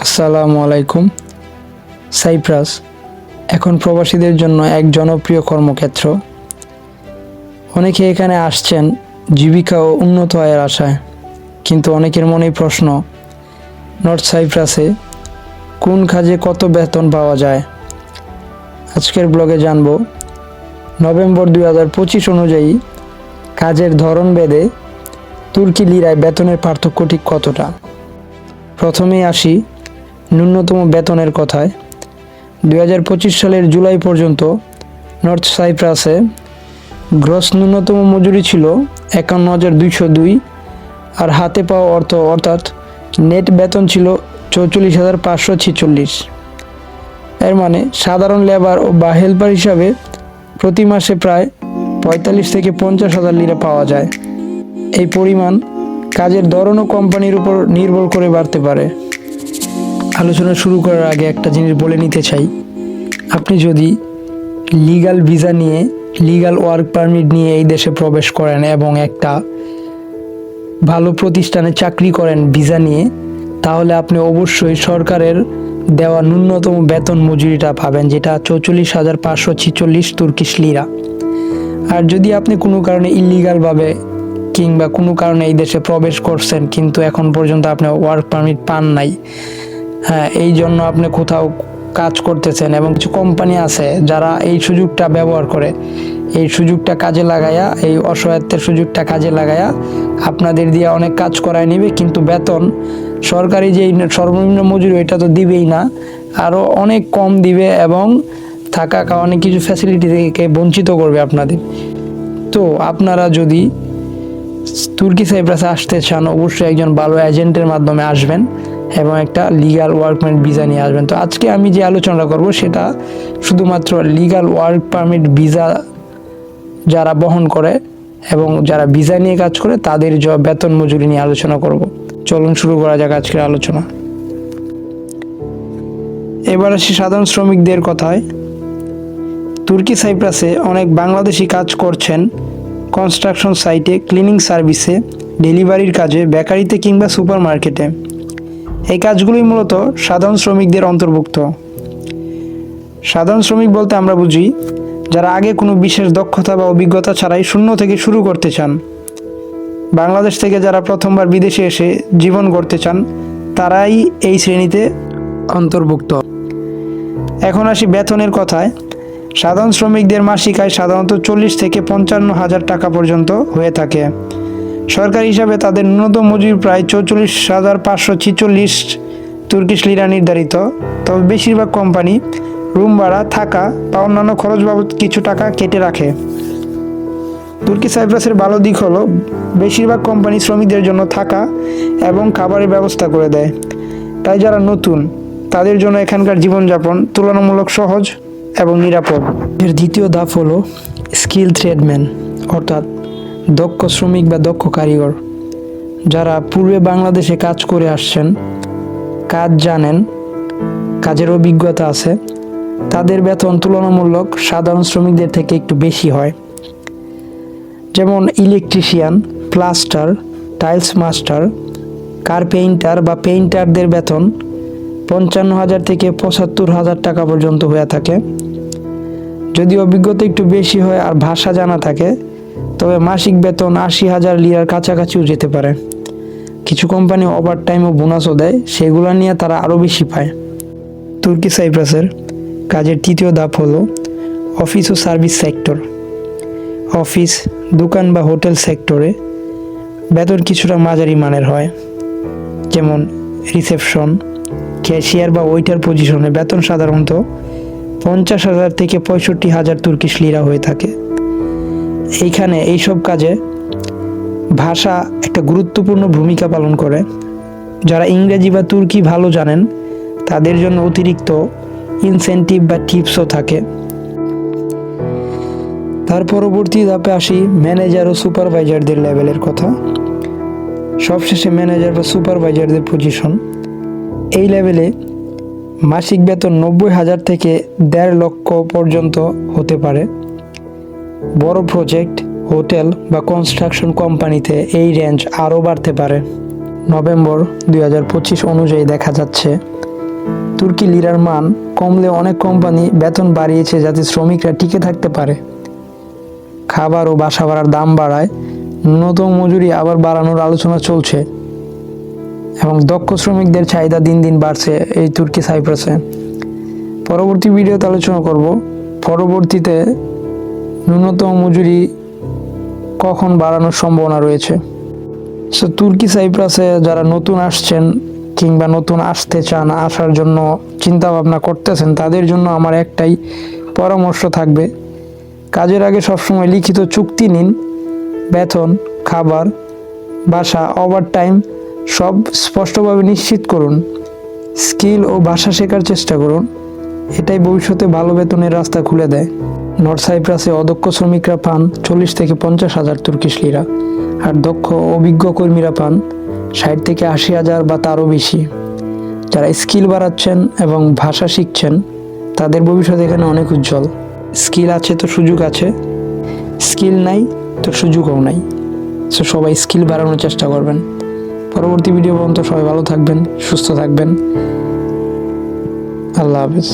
আসসালামু আলাইকুম। সাইপ্রাস, এখন প্রবাসীদের জন্য এক জনপ্রিয় কর্মক্ষেত্র। অনেকে এখানে আসছেন জীবিকা ও উন্নত আয়ের আশায়। কিন্তু অনেকের মনেই প্রশ্ন, নর্থ সাইপ্রাসে কোন কাজে কত বেতন পাওয়া যায়? আজকের ব্লগে জানব, নভেম্বর দুই হাজার পঁচিশ অনুযায়ী কাজের ধরন বেদে তুর্কি লিরায় বেতনের পার্থক্য ঠিক কতটা? প্রথমেই আসি ন্যূনতম বেতনের কথায় দু হাজার পঁচিশ সালের জুলাই পর্যন্ত নর্থ সাইপ্রাসে গ্রস ন্যূনতম মজুরি ছিল একান্ন হাজার দুইশো দুই আর হাতে পাওয়া অর্থ অর্থাৎ নেট বেতন ছিল চৌচল্লিশ হাজার পাঁচশো ছেচল্লিশ। এর মানে সাধারণ লেবার ও বা হেল্পার হিসাবে প্রতি মাসে প্রায় পঁয়তাল্লিশ থেকে পঞ্চাশ হাজার লিরা পাওয়া যায়। এই পরিমাণ কাজের ধরন ও কোম্পানির উপর নির্ভর করে বাড়তে পারে। আলোচনা শুরু করার আগে একটা জিনিস বলে নিতে চাই। আপনি যদি লিগ্যাল ভিসা নিয়ে লিগ্যাল ওয়ার্ক পারমিট নিয়ে এই দেশে প্রবেশ করেন এবং একটা ভালো প্রতিষ্ঠানে চাকরি করেন ভিসা নিয়ে, তাহলে আপনি অবশ্যই সরকারের দেওয়া ন্যূনতম বেতন মজুরিটা পাবেন, যেটা চৌচল্লিশ হাজার পাঁচশো ছিচল্লিশ তুর্কিশ লিরা। আর যদি আপনি কোনো কারণে ইলিগালভাবে কিংবা কোনো কারণে এই দেশে প্রবেশ করছেন, কিন্তু এখন পর্যন্ত আপনি ওয়ার্ক পারমিট পান নাই হ্যাঁ এই জন্য আপনি কোথাও কাজ করতেছেন এবং কিছু কোম্পানি আছে যারা এই সুযোগটা ব্যবহার করে। এই সুযোগটা কাজে লাগায়া, এই অসহায়ত্বের সুযোগটা কাজে লাগায়া আপনাদের দিয়ে অনেক কাজ করায় নেবে, কিন্তু বেতন সরকারি যে সর্বনিম্ন মজুরি, এটা তো দিবেই না। আরও অনেক কম দিবে এবং থাকা খাওয়া, অনেক কিছু ফ্যাসিলিটি থেকে বঞ্চিত করবে আপনাদের। তো আপনারা যদি তুর্কি সাইপ্রাসে আসতে চান, অবশ্যই একজন ভালো এজেন্টের মাধ্যমে আসবেন। এবং একটা লিগাল ওয়ার্ক পারমিট ভিসা নিয়ে আসবেন। তো আজকে আমি যে আলোচনা করব সেটা শুধুমাত্র লিগাল ওয়ার্ক পারমিট ভিসা যারা বহন করে এবং যারা ভিসা নিয়ে কাজ করে, তাদের জ- বেতন মজুরি নিয়ে আলোচনা করব। চলুন শুরু করা যাক আজকের আলোচনা। এবার আসি সাধারণ শ্রমিকদের কথায়। তুর্কি সাইপ্রাসে অনেক বাংলাদেশি কাজ করছেন কনস্ট্রাকশন সাইটে ক্লিনিং সার্ভিসে ডেলিভারির কাজে বেকারিতে কিংবা সুপার মার্কেটে এই কাজগুলোই মূলত সাধারণ শ্রমিকদের অন্তর্ভুক্ত। সাধারণ শ্রমিক বলতে আমরা বুঝি, যারা আগে কোনো বিশেষ দক্ষতা বা অভিজ্ঞতা ছাড়াই শূন্য থেকে শুরু করতে চান। বাংলাদেশ থেকে যারা প্রথমবার বিদেশে এসে জীবন গড়তে চান, তারাই এই শ্রেণীতে অন্তর্ভুক্ত। এখন আসি বেতনের কথায়। সাধারণ শ্রমিকদের মাসিক আয় সাধারণত চল্লিশ থেকে পঞ্চান্ন হাজার টাকা পর্যন্ত হয়ে থাকে। সরকারি হিসাবে তাদের ন্যূনতম মজুরি প্রায় চৌচল্লিশ হাজার পাঁচশো ছিচল্লিশ তুর্কিশ লিরা নির্ধারিত। তবে বেশিরভাগ কোম্পানি রুম ভাড়া, থাকা বা অন্যান্য খরচ বাবদ কিছু টাকা কেটে রাখে। তুর্কি সাইপ্রাসের ভালো দিক হলো বেশিরভাগ কোম্পানি শ্রমিকদের জন্য থাকা এবং খাবারের ব্যবস্থা করে দেয়। তাই যারা নতুন, তাদের জন্য এখানকার জীবনযাপন তুলনামূলক সহজ এবং নিরাপদ। এর দ্বিতীয় ধাপ হলো স্কিল ট্রেডম্যান অর্থাৎ দক্ষ শ্রমিক বা দক্ষ কারিগর, যারা পূর্বে বাংলাদেশে কাজ করে আসছেন, কাজ জানেন, কাজের অভিজ্ঞতা আছে, তাদের বেতন তুলনামূলক সাধারণ শ্রমিকদের থেকে একটু বেশি হয়। যেমন ইলেকট্রিশিয়ান, প্লাস্টার, টাইলস মাস্টার কার পেইন্টার বা পেইন্টারদের বেতন পঞ্চান্ন হাজার থেকে পঁচাত্তর হাজার টাকা পর্যন্ত হয়ে থাকে। যদি অভিজ্ঞতা একটু বেশি হয় আর ভাষা জানা থাকে তবে মাসিক বেতন আশি হাজার লিরার কাছাকাছিও যেতে পারে। কিছু কোম্পানি ওভার টাইম ও বোনাসও দেয়, সেগুলো নিয়ে তারা আরও বেশি পায়। তুর্কি সাইপ্রাসের কাজের তৃতীয় ধাপ হলো অফিস ও সার্ভিস সেক্টর। অফিস, দোকান বা হোটেল সেক্টরে বেতন কিছুটা মাঝারি মানের হয়। যেমন রিসেপশন, ক্যাশিয়ার বা ওয়েটার পজিশনে বেতন সাধারণত পঞ্চাশ হাজার থেকে পঁয়ষট্টি হাজার তুর্কিশ লিরা হয়ে থাকে। এইখানে এইসব কাজে ভাষা একটা গুরুত্বপূর্ণ ভূমিকা পালন করে। যারা ইংরেজি বা তুর্কি ভালো জানেন, তাদের জন্য অতিরিক্ত ইনসেন্টিভ বা টিপসও থাকে। তার পরবর্তী ধাপে আসি ম্যানেজার ও সুপারভাইজারদের লেভেলের কথা। সবশেষে ম্যানেজার বা সুপারভাইজারদের পজিশন এই লেভেলে মাসিক বেতন নব্বই হাজার থেকে দেড় লক্ষ পর্যন্ত হতে পারে। বড় প্রজেক্ট, হোটেল বা কনস্ট্রাকশন কোম্পানিতে এই রেঞ্জ আরও বাড়তে পারে। নভেম্বর দু হাজার পঁচিশ অনুযায়ী দেখা যাচ্ছে, তুর্কি লিরার মান কমলে অনেক কোম্পানি বেতন বাড়িয়েছে যাতে শ্রমিকরা টিকে থাকতে পারে। খাবার ও বাসা ভাড়ার দাম বাড়ায়, ন্যূনতম মজুরি আবার বাড়ানোর আলোচনা চলছে এবং দক্ষ শ্রমিকদের চাহিদা দিন দিন বাড়ছে এই তুর্কি সাইপ্রাসে। পরবর্তী ভিডিওতে আলোচনা করব। পরবর্তীতে ন্যূনতম মজুরি কখন বাড়ানোর সম্ভাবনা রয়েছে? সো তুর্কি সাইপ্রাসে যারা নতুন আসছেন কিংবা নতুন আসতে চান, আসার জন্য চিন্তা ভাবনা করতেছেন, তাদের জন্য আমার একটাই পরামর্শ থাকবে, কাজের আগে সবসময় লিখিত চুক্তি নিন, বেতন, খাবার, বাসা ওভার টাইম সব স্পষ্টভাবে নিশ্চিত করুন স্কিল ও ভাষা শেখার চেষ্টা করুন। এটাই ভবিষ্যতে ভালো বেতনের রাস্তা খুলে দেয়। নর্থ সাইপ্রাসে অদক্ষ শ্রমিকরা পান চল্লিশ থেকে পঞ্চাশ হাজার তুর্কিশ লিরা। আর দক্ষ অভিজ্ঞ কর্মীরা পান ষাট থেকে আশি হাজার বা তারও বেশি। যারা স্কিল বাড়াচ্ছেন এবং ভাষা শিখছেন, তাদের ভবিষ্যৎ এখানে অনেক উজ্জ্বল। স্কিল আছে তো সুযোগ আছে। স্কিল নাই তো সুযোগও নাই। সো সবাই স্কিল বাড়ানোর চেষ্টা করবেন। পরবর্তী ভিডিও পর্যন্ত সবাই ভালো থাকবেন, সুস্থ থাকবেন। আল্লাহ হাফিজ।